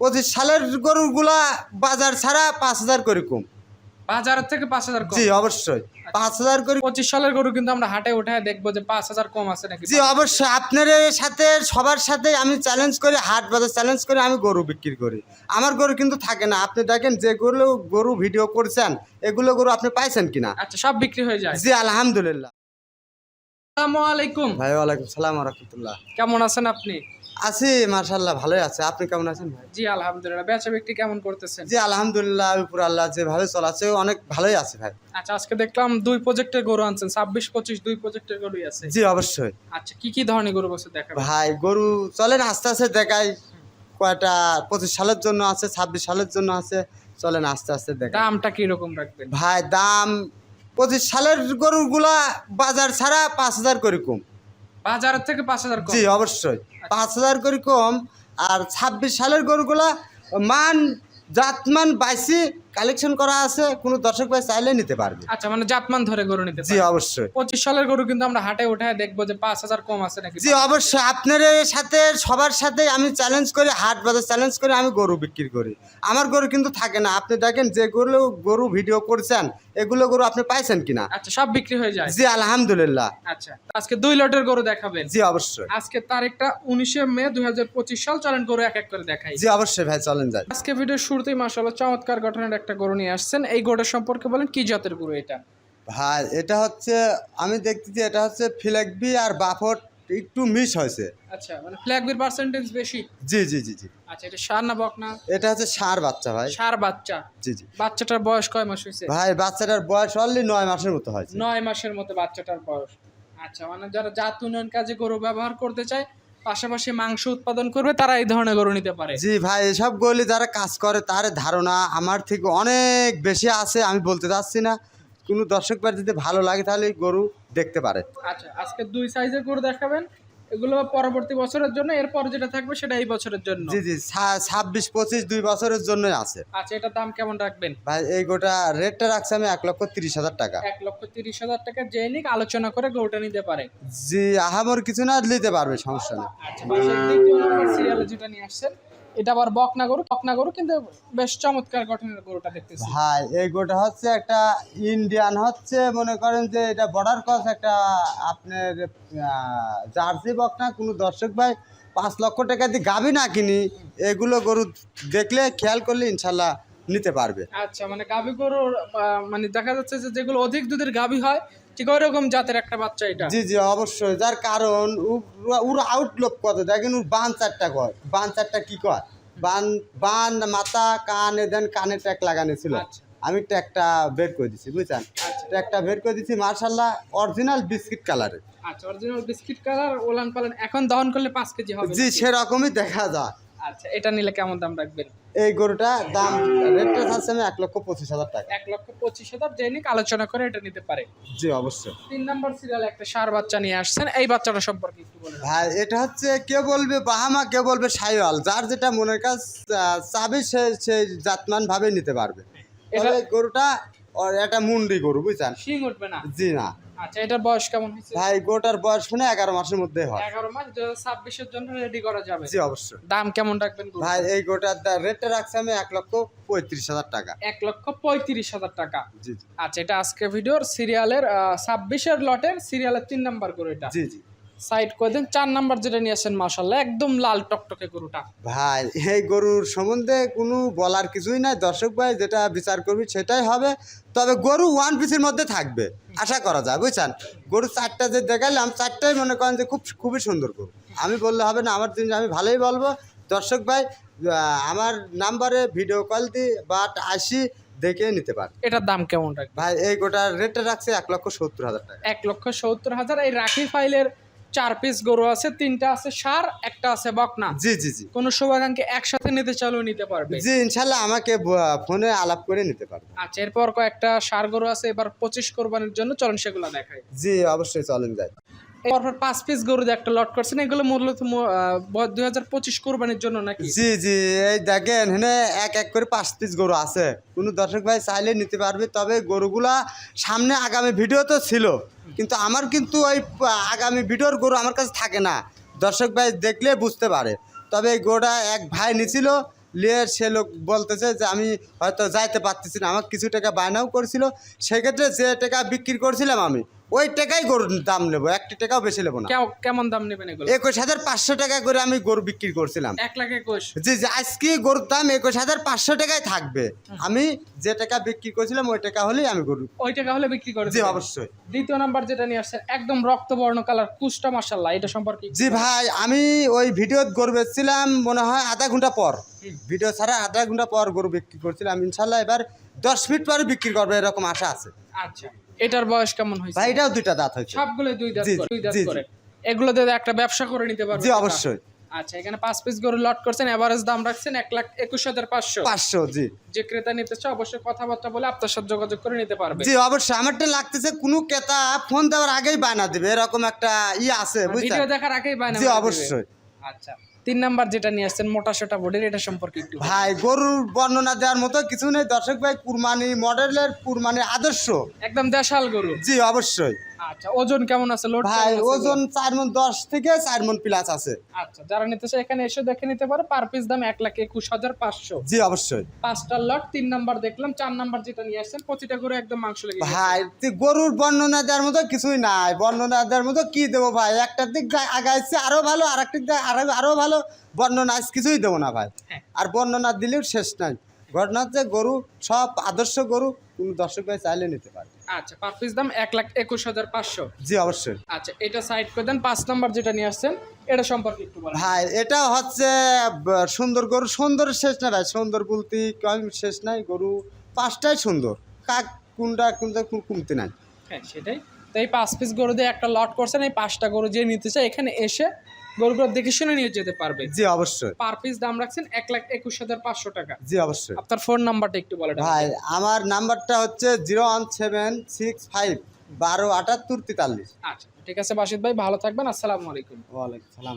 পঁচিশ সালের গরুগুলা বাজার ছাড়া পাঁচ হাজার করে কম। বাজারের থেকে পাঁচ হাজার জি অবশ্যই। পাঁচ হাজার করে পঁচিশ সালের গরু কিন্তু আমরা হাটে উঠায় দেখব যে পাঁচ হাজার কম আছে নাকি? জি অবশ্যই। আপনার সাথে সবার সাথে আমি চ্যালেঞ্জ করি হাট বাজার চ্যালেঞ্জ করে আমি গরু বিক্রি করি। আমার গরু কিন্তু থাকে না। আপনি দেখেন যেগুলো গরু ভিডিও করছেন এগুলো গরু আপনি পাইছেন কিনা? আচ্ছা সব বিক্রি হয়ে যায়। জি আলহামদুলিল্লাহ। আসসালামু আলাইকুম। ভাই ওয়ালাইকুম সালাম রহমতুল্লাহ। কেমন আছেন আপনি? আছি মার্শাল্লাহ ভালোই আছে। আপনি কেমন আছেন ভাই? জি আলহামদুলিল্লাহ। বেচা বিক্রি কেমন করতেছেন? জি আলহামদুলিল্লাহ উপর আল্লাহ যেভাবে চলাচ্ছে অনেক ভালোই আছে ভাই। আচ্ছা আজকে দেখলাম দুই প্রজেক্টের গরু আনছেন। ছাব্বিশ পঁচিশ দুই প্রজেক্টের গরুই আছে। জি অবশ্যই। আচ্ছা কি কি ধরনের গরু বসে দেখাবেন ভাই গরু চলেন আস্তে আস্তে দেখাই। কয়টা পঁচিশ সালের জন্য আছে ছাব্বিশ সালের জন্য আছে। চলেন আস্তে আস্তে দেখাই। দামটা কি রকম রাখবেন? ভাই দাম পঁচিশ সালের গরুগুলা বাজার ছাড়া পাঁচ হাজার করে কম। বাজারের থেকে পাঁচ হাজার কম। জি অবশ্যই। পাঁচ হাজার করে কম আর ছাব্বিশ সালের গরুগুলা মান জাতমান বাইসি কালেকশন করা আছে কোনো দর্শক ভাই চাইলে নিতে পারবে। আচ্ছা মানে জাতমান ধরে গরু নিতে জি অবশ্যই। পঁচিশ সালের গরু কিন্তু আমরা হাটে উঠায় দেখব যে পাঁচ হাজার কম আছে নাকি। জি অবশ্যই। আপনার সাথে সবার সাথে আমি চ্যালেঞ্জ করি হাট বাজার চ্যালেঞ্জ করে আমি গরু বিক্রি করি। আমার গরু কিন্তু থাকে না। আপনি দেখেন যেগুলো গরু ভিডিও করছেন এগুলো গরু আপনি পাইছেন কিনা? আচ্ছা সব বিক্রি হয়ে যায়। জি আলহামদুলিল্লাহ। আচ্ছা আজকে দুই লটের গরু দেখাবেন। জি অবশ্যই। আজকে তারিখটা উনিশে মে দুই হাজার পঁচিশ সাল চলেন গরু এক এক করে দেখাই। জি অবশ্যই ভাই চলেন যাই। আজকে ভিডিও শুরুতেই মাসাল্লাহ চমৎকার গঠনের একটা গরু নিয়ে আসছেন। এই গরুটার সম্পর্কে বলেন কি জাতের গরু এটা? ভাই এটা হচ্ছে আমি দেখতেছি এটা হচ্ছে ফ্ল্যাগবি আর বাফট একটু মিস হয়েছে। আচ্ছা মানে ফ্ল্যাগবির পার্সেন্টেজ বেশি? জি জি জি জি। আচ্ছা এটা সার না বকনা এটা হচ্ছে সার বাচ্চা ভাই। সার বাচ্চা? জি জি। বাচ্চাটার বয়স কয় মাস হয়েছে? ভাই বাচ্চাটার বয়স অনলি নয় মাসের মতো হয়েছে। নয় মাসের মতো বাচ্চাটার বয়স। আচ্ছা মানে যারা জাত উন্নয়ন কাজে গরু ব্যবহার করতে চায় পাশাপাশি মাংস উৎপাদন করবে তারা এই ধরনের গরু নিতে পারে। জি ভাই এসব গলি যারা কাজ করে তার ধারণা আমার থেকে অনেক বেশি আছে আমি বলতে চাচ্ছি না। কোনো দর্শক যদি ভালো লাগে তাহলে গরু দেখতে পারে। আচ্ছা আজকে দুই সাইজের গরু দেখাবেন। এগুলো পরবর্তী বছরের জন্য এরপর যেটা থাকবে সেটা এই বছরের জন্য। জি জি ছাব্বিশ পঁচিশ দুই বছরের জন্য আছে। আচ্ছা এটার দাম কেমন রাখবেন? ভাই এই গোটা রেটটা রাখছে আমি এক লক্ষ তিরিশ হাজার টাকা। এক লক্ষ তিরিশ হাজার টাকা যে নিক আলোচনা করে গোটা নিতে পারে। জি আহামর কিছু না নিতে পারবে সমস্যা নেই। আচ্ছা সিরিয়ালে যেটা নিয়ে আসছেন। এটা আবার বকনা গরু বকনা গরু কিন্তু বেশ চমৎকার গঠনের গরুটা দেখতেছি। ভাই এই গোটা হচ্ছে একটা ইন্ডিয়ান হচ্ছে মনে করেন যে এটা বর্ডার ক্রস একটা আপনার জার্সি বকনা কোনো দর্শক ভাই পাঁচ লক্ষ টাকা দিয়ে গাবি না কিনি এগুলো গরু দেখলে খেয়াল করলে ইনশাল্লাহ নিতে পারবে। আচ্ছা মানে গাভী গরুর মানে দেখা যাচ্ছে যে যেগুলো অধিক দুধের গাবি হয় ঠিক ওইরকম জাতের একটা বাচ্চা এটা। জি জি অবশ্যই। যার কারণ ওর আউটলুক কত? দেখেন ওর বান চারটা কয়। বান চারটা কি কয়? বান বান মাথা কান এদেন কানে ট্যাগ লাগানো ছিল। আচ্ছা। আমি ট্যাগটা বের করে দিছি বুঝছেন? ট্যাগটা বের করে দিছি মার্শাল্লাহ অরিজিনাল বিস্কিট কালারের আচ্ছা অরিজিনাল বিস্কিট কালার ওলান পালান এখন দহন করলে পাঁচ কেজি হবে জি সেরকমই দেখা যায়। আচ্ছা এটা নিলে কেমন দাম রাখবেন? এই গরুটা দাম রেটটা থাকছে আমি এক লক্ষ পঁচিশ হাজার টাকা। এক লক্ষ পঁচিশ হাজার নিক আলোচনা করে এটা নিতে পারে। জি অবশ্যই। তিন নম্বর সিরিয়াল একটা সার বাচ্চা নিয়ে আসছেন এই বাচ্চাটা সম্পর্কে একটু বলেন। ভাই এটা হচ্ছে কে বলবে বাহামা কে বলবে সাইওয়াল যার যেটা মনের কাজ চাবি সে সেই জাতমান ভাবে নিতে পারবে। গরুটা ওর একটা মুন্ডি গরু বুঝছেন? শিং উঠবে না? জি না। আচ্ছা এটার বয়স কেমন হয়েছে? ভাই গোটার বয়স মানে এগারো মাসের মধ্যে হয়। এগারো মাস দু হাজার ছাব্বিশের জন্য রেডি করা যাবে। জি অবশ্যই। দাম কেমন রাখবেন ভাই এই গোটার রেটটা রাখছি আমি এক লক্ষ পঁয়ত্রিশ হাজার টাকা। এক লক্ষ পঁয়ত্রিশ হাজার টাকা। জি জি। আচ্ছা এটা আজকে ভিডিওর সিরিয়ালের ছাব্বিশের লটের সিরিয়ালের তিন নাম্বার করে এটা। জি জি। সাইড করে দেন। চার নাম্বার যেটা নিয়ে আসেন মাসাল্লাহ একদম লাল টকটকে গরুটা। ভাই এই গরুর সম্বন্ধে কোনো বলার কিছুই নাই। দর্শক ভাই যেটা বিচার করবি সেটাই হবে। তবে গরু ওয়ান পিসের মধ্যে থাকবে। আশা করা যায় বুঝছেন? গরু চারটা যে দেখালাম চারটাই মনে করেন যে খুব খুবই সুন্দর গরু। আমি বললে হবে না আমার জিনিস আমি ভালোই বলব। দর্শক ভাই আমার নাম্বারে ভিডিও কল দিই বাট আসি দেখে নিতে পারে এটার দাম কেমন রাখবে ভাই এই গোটার রেটটা রাখছে এক লক্ষ সত্তর হাজার টাকা। এক লক্ষ সত্তর হাজার। এই রাখি ফাইলের চার পিস গরু আছে তিনটা আছে সার একটা আছে বকনা। জি জি জি। কোন শুভাকাঙ্ক্ষী একসাথে নিতে চালু নিতে পারবে। জি ইনশাল্লাহ আমাকে ফোনে আলাপ করে নিতে পারবে। আচ্ছা এরপর কয়েকটা সার গরু আছে এবার পঁচিশ কোরবানির জন্য চলেন সেগুলো দেখাই। জি অবশ্যই চলেন যাই। এরপর পাঁচ পিস গরু একটা লট করছেন। এগুলো মূলত দুই হাজার পঁচিশ কোরবানির জন্য নাকি? জি জি, এই দেখেন, এখানে এক এক করে পাঁচ পিস গরু আছে। কোনো দর্শক ভাই চাইলে নিতে পারবে, তবে গরুগুলা সামনে আগামী ভিডিও তো ছিল। কিন্তু আমার কিন্তু ওই আগামী ভিডিওর গরু আমার কাছে থাকে না। দর্শক ভাই দেখলে বুঝতে পারে। তবে এই গরুটা এক ভাই নিছিল, নিয়ে সে লোক বলতেছে যে, আমি হয়তো যাইতে পারতেছি না। আমাকে কিছু টাকা বায়নাও করেছিল। সেক্ষেত্রে যে টাকা বিক্রি করছিলাম আমি ওই টাকাই গরুর দাম নেব একটি টাকাও বেশি নেব না। কেও- কেমন দাম নেবেন এগুলো? একুশ হাজার পাঁচশো টাকা করে আমি গরু বিক্রি করছিলাম। এক লাখ একুশ? জি জি আজকে গরুর দাম একুশ হাজার পাঁচশো টাকায় থাকবে। আমি যে টাকা বিক্রি করছিলাম ওই টাকা হলেই আমি গরু ওই টাকা হলে বিক্রি করে জি অবশ্যই। দ্বিতীয় নাম্বার যেটা নিয়ে আসছেন একদম রক্তবর্ণ কালার কুষ্টা মার্শাল্লাহ এটা সম্পর্কে জি ভাই আমি ওই ভিডিও গরু বেচছিলাম মনে হয় আধা ঘণ্টা পর। ভিডিও ছাড়া আধা ঘণ্টা পর গরু বিক্রি করছিলাম ইনশাল্লাহ এবার দশ মিনিট পরে বিক্রি করবে এরকম আশা আছে। আচ্ছা এটার বয়স কেমন হয়েছে? ভাই এটাও দুইটা দাঁত হয়েছে। সবগুলো দুই দাঁত দুই দাঁত। করে। এগুলো দিয়ে একটা ব্যবসা করে নিতে পারবে জি অবশ্যই। আচ্ছা এখানে পাঁচ পিস গরু লট করছেন এভারেজ দাম রাখছেন এক লাখ একুশ হাজার পাঁচশো। পাঁচশো জি। যে ক্রেতা নিতে চায় অবশ্যই কথাবার্তা বলে আপনার সাথে যোগাযোগ করে নিতে পারবে। জি অবশ্যই। আমারটা লাগতেছে কোনো ক্রেতা ফোন দেওয়ার আগেই বায়না দিবে এরকম একটা ই আছে বুঝছেন? ভিডিও দেখার আগেই বায়না জি অবশ্যই। আচ্ছা। তিন নাম্বার যেটা নিয়ে আসছেন মোটা সোটা বোর্ডের এটা সম্পর্কে একটু ভাই গরুর বর্ণনা দেওয়ার মতো কিছু নেই। দর্শক ভাই কুরবানি মডেলের কুরবানি আদর্শ। একদম দেশাল গরু। জি অবশ্যই। আচ্ছা ওজন কেমন আছে? লোড ভাই ওজন থেকে প্লাস আছে। আচ্ছা যারা নিতে চায় এখানে এসে দেখে নিতে পারে পার পিস দাম লাখ একুশ হাজার পাঁচশো। জি অবশ্যই। পাঁচটা লট তিন নাম্বার দেখলাম চার নাম্বার যেটা নিয়ে আসছেন প্রতিটা করে একদম মাংস লেগে ভাই গরুর বর্ণনা দেওয়ার মতো কিছুই নাই। বর্ণনা দেওয়ার মতো কি দেবো ভাই? একটার দিক আগাইছে আরও ভালো আর একটির দিক আরও আরও ভালো। বর্ণনা কিছুই দেবো না ভাই। হ্যাঁ। আর বর্ণনা দিলেও শেষ নাই। ঘটনা হচ্ছে গরু সব আদর্শ গরু কোনো দর্শক ভাই চাইলে নিতে পারে। আচ্ছা পার পিস দাম এক লাখ একুশ হাজার পাঁচশো। জি অবশ্যই। আচ্ছা এটা সাইড করে দেন পাঁচ নাম্বার যেটা নিয়ে আসছেন এটা সম্পর্কে একটু বলেন। ভাই এটা হচ্ছে সুন্দর গরু সুন্দর শেষ না ভাই সুন্দর বলতে কম শেষ নাই গরু পাঁচটাই সুন্দর। কাক কোনটা কোনটা কোন কমতে নাই। হ্যাঁ সেটাই। তো এই পাঁচ পিস গরু দিয়ে একটা লট করছেন এই পাঁচটা গরু যে নিতে চায় এখানে এসে গরুগুলো দেখে শুনে নিয়ে যেতে পারবে। জি অবশ্যই। পার পিস দাম রাখছেন এক লাখ একুশ হাজার পাঁচশো টাকা। জি অবশ্যই। আপনার ফোন নাম্বারটা একটু বলেন ভাই আমার নাম্বারটা হচ্ছে zero one seven six five বারো আটাত্তর তেতাল্লিশ। আচ্ছা ঠিক আছে বাসিদ ভাই ভালো থাকবেন আসসালামু আলাইকুম। ওয়ালাইকুম সালাম।